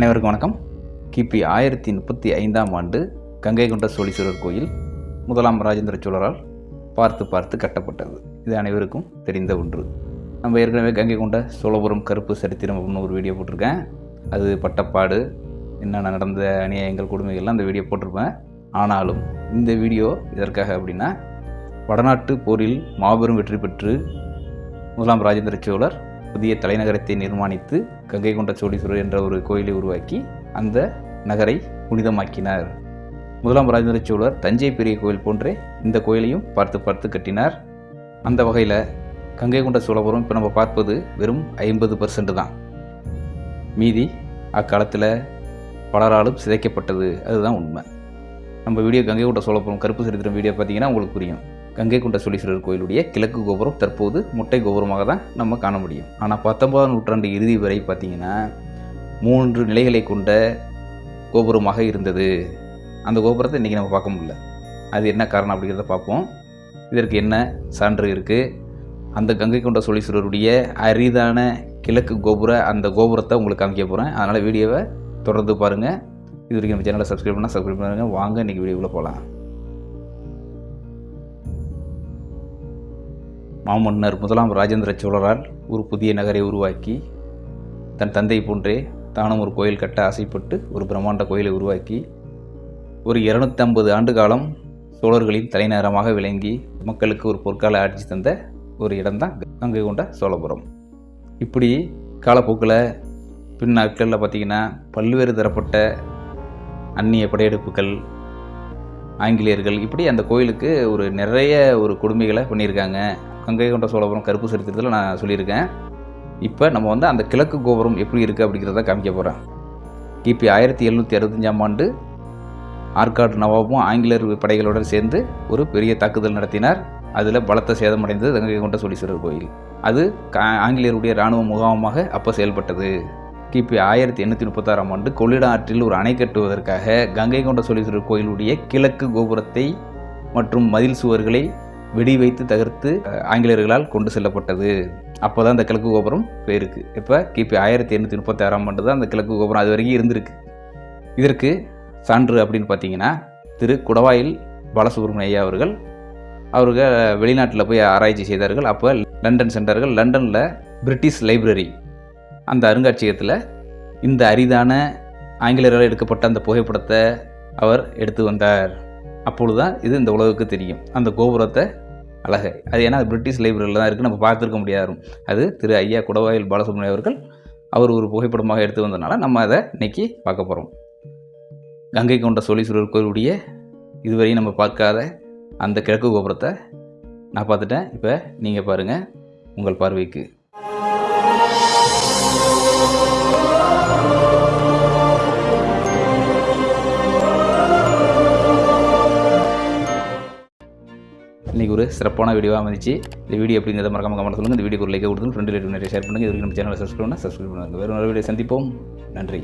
அனைவருக்கும் வணக்கம். கிபி ஆயிரத்தி முப்பத்தி ஐந்தாம் ஆண்டு கங்கை கொண்ட சோழீஸ்வரர் கோயில் முதலாம் ராஜேந்திர சோழரால் பார்த்து பார்த்து கட்டப்பட்டது. இது அனைவருக்கும் தெரிந்த ஒன்று. நம்ம ஏற்கனவே கங்கை கொண்ட சோழபுரம் கருப்பு சரித்திரம் அப்படின்னு ஒரு வீடியோ போட்டிருக்கேன். அது பட்டப்பாடு என்னென்ன நடந்த அநியாயங்கள் கொடுமைகள்லாம் அந்த வீடியோ போட்டிருப்பேன். ஆனாலும் இந்த வீடியோ இதற்காக அப்படின்னா வடநாட்டு போரில் மாபெரும் வெற்றி பெற்று முதலாம் ராஜேந்திர சோழர் புதிய தலைநகரத்தை நிர்மாணித்து கங்கை கொண்ட சோழீஸ்வரர் என்ற ஒரு கோயிலை உருவாக்கி அந்த நகரை புனிதமாக்கினார். முதலாம் ராஜேந்திர சோழர் தஞ்சை பெரிய கோயில் போன்றே இந்த கோயிலையும் பார்த்து பார்த்து கட்டினார். அந்த வகையில் கங்கை கொண்ட சோழபுரம் இப்போ நம்ம பார்ப்பது வெறும் ஐம்பது பர்சன்ட் தான். மீதி அக்காலத்தில் பலராலும் சிதைக்கப்பட்டது அதுதான் உண்மை. நம்ம வீடியோ கங்கை கொண்ட சோழபுரம் கருப்பு சரித்திரம் வீடியோ பார்த்தீங்கன்னா உங்களுக்கு புரியும். கங்கை கொண்ட சோழீஸ்வரர் கோயிலுடைய கிழக்கு கோபுரம் தற்போது முட்டை கோபுரமாக தான் நம்ம காண முடியும். ஆனால் பத்தொன்பதாம் நூற்றாண்டு இறுதி வரை பார்த்திங்கன்னா மூன்று நிலைகளை கொண்ட கோபுரமாக இருந்தது. அந்த கோபுரத்தை இன்றைக்கி நம்ம பார்க்க முடியல. அது என்ன காரணம் அப்படிங்கிறத பார்ப்போம். இதற்கு என்ன சான்று இருக்குது அந்த கங்கை கொண்ட சோழீஸ்வரருடைய அரிதான கிழக்கு கோபுர அந்த கோபுரத்தை உங்களுக்கு காமிக்க போகிறேன் அதனால் வீடியோவை தொடர்ந்து பாருங்கள் இது வரைக்கும் நம்ம சேனலை சப்ஸ்கிரைப் பண்ணால் சப்ஸ்கிரைப் பண்ணுங்கள் வாங்க இன்றைக்கி வீடியோவில் போகலாம். மாமன்னர் முதலாம் ராஜேந்திர சோழரால் ஒரு புதிய நகரை உருவாக்கி தன் தந்தை போன்றே தானும் ஒரு கோயில் கட்ட ஆசைப்பட்டு ஒரு பிரம்மாண்ட கோயிலை உருவாக்கி ஒரு இரநூத்தம்பது ஆண்டு காலம் சோழர்களின் தலைநகரமாக விளங்கி மக்களுக்கு ஒரு பொற்கால ஆட்சி தந்த ஒரு இடம்தான் கங்கை கொண்ட சோழபுரம். இப்படி காலப்போக்கில் பின் நாட்களில் பார்த்திங்கன்னா பல்வேறு தரப்பட்ட அந்நிய படையெடுப்புகள் ஆங்கிலேயர்கள் இப்படி அந்த கோயிலுக்கு ஒரு நிறைய ஒரு கொடுமைகளை பண்ணியிருக்காங்க. கங்கை கொண்ட சோழபுரம் கருப்பு சரித்திரத்தில் நான் சொல்லியிருக்கேன். இப்போ நம்ம வந்து அந்த கிழக்கு கோபுரம் எப்படி இருக்குது அப்படிங்கிறத காமிக்க போகிறேன் கிபி ஆயிரத்தி எழுநூற்றி அறுபத்தஞ்சாம் ஆண்டு ஆற்காடு நவாபும் ஆங்கிலேயர் படைகளுடன் சேர்ந்து ஒரு பெரிய தாக்குதல் நடத்தினார். அதில் பலத்த சேதமடைந்தது கங்கை கொண்ட சோழீஸ்வரர் கோயில். அது கா- ஆங்கிலேயருடைய இராணுவ முகாமமாக அப்போ செயல்பட்டது. கிபி ஆயிரத்தி எண்ணூற்றி முப்பத்தாறாம் ஆண்டு கொள்ளிட ஆற்றில் ஒரு அணை கட்டுவதற்காக கங்கை கொண்ட சோழீஸ்வரர் கோயிலுடைய கிழக்கு கோபுரத்தை மற்றும் மதில் சுவர்களை வெடி வைத்து தகர்த்து ஆங்கிலேயர்களால் கொண்டு செல்லப்பட்டது. அப்போ தான் அந்த கிழக்கு கோபுரம் போயிருக்கு இப்போ கிபி ஆயிரத்தி எண்ணூற்றி முப்பத்தாறாம் ஆண்டு தான் அந்த கிழக்கு கோபுரம் அது வரைக்கும் இருந்திருக்கு. இதற்கு சான்று அப்படின்னு பார்த்தீங்கன்னா திரு குடவாயில் பாலசுப்ரமணிய ஐயா அவர்கள் அவர்கள் வெளிநாட்டில் போய் ஆராய்ச்சி செய்தார்கள். அப்போ லண்டன் சென்றார்கள். லண்டனில் பிரிட்டிஷ் லைப்ரரி. அந்த அருங்காட்சியகத்தில் இந்த அரிதான ஆங்கிலேயரால் எடுக்கப்பட்ட அந்த புகைப்படத்தை அவர் எடுத்து வந்தார். அப்பொழுது தான் இது இந்த உலகுக்கு தெரியும். அந்த கோபுரத்தை அழகை. அது ஏன்னா அது பிரிட்டிஷ் லைப்ரரியில் தான் இருக்குது நம்ம பார்த்துருக்க முடியாது. அது திரு ஐயா குடவாயில் பாலசுப்ரமணியம் அவர்கள் அவர் ஒரு புகைப்படமாக எடுத்து வந்ததுனால நம்ம அதை இன்னைக்கு பார்க்க போகிறோம் கங்கை கொண்ட சோழீஸ்வரர் கோயிலுடைய இதுவரையும் நம்ம பார்க்காத அந்த கிழக்கு கோபுரத்தை நான் பார்த்துட்டேன். இப்போ நீங்கள் பாருங்கள் உங்கள் பார்வைக்கு. சிறப்பான வீடியோவாக அமைச்சு இந்த வீடியோ அப்படிங்கிறத மறக்காம கமெண்ட் சொல்லுங்கள் இந்த வீடியோக்கு ஒரு லைக் கொடுத்து ஃப்ரெண்டு லைட் நிறைய ஷேர் பண்ணுங்கள் இது வரைக்கும் நம்ம சேனலை சப்ஸ்கிரைப் பண்ணால் சப்ஸ்கிரைப் பண்ணுங்கள் வேறு ஒரு வீடியோ சந்திப்போம். நன்றி.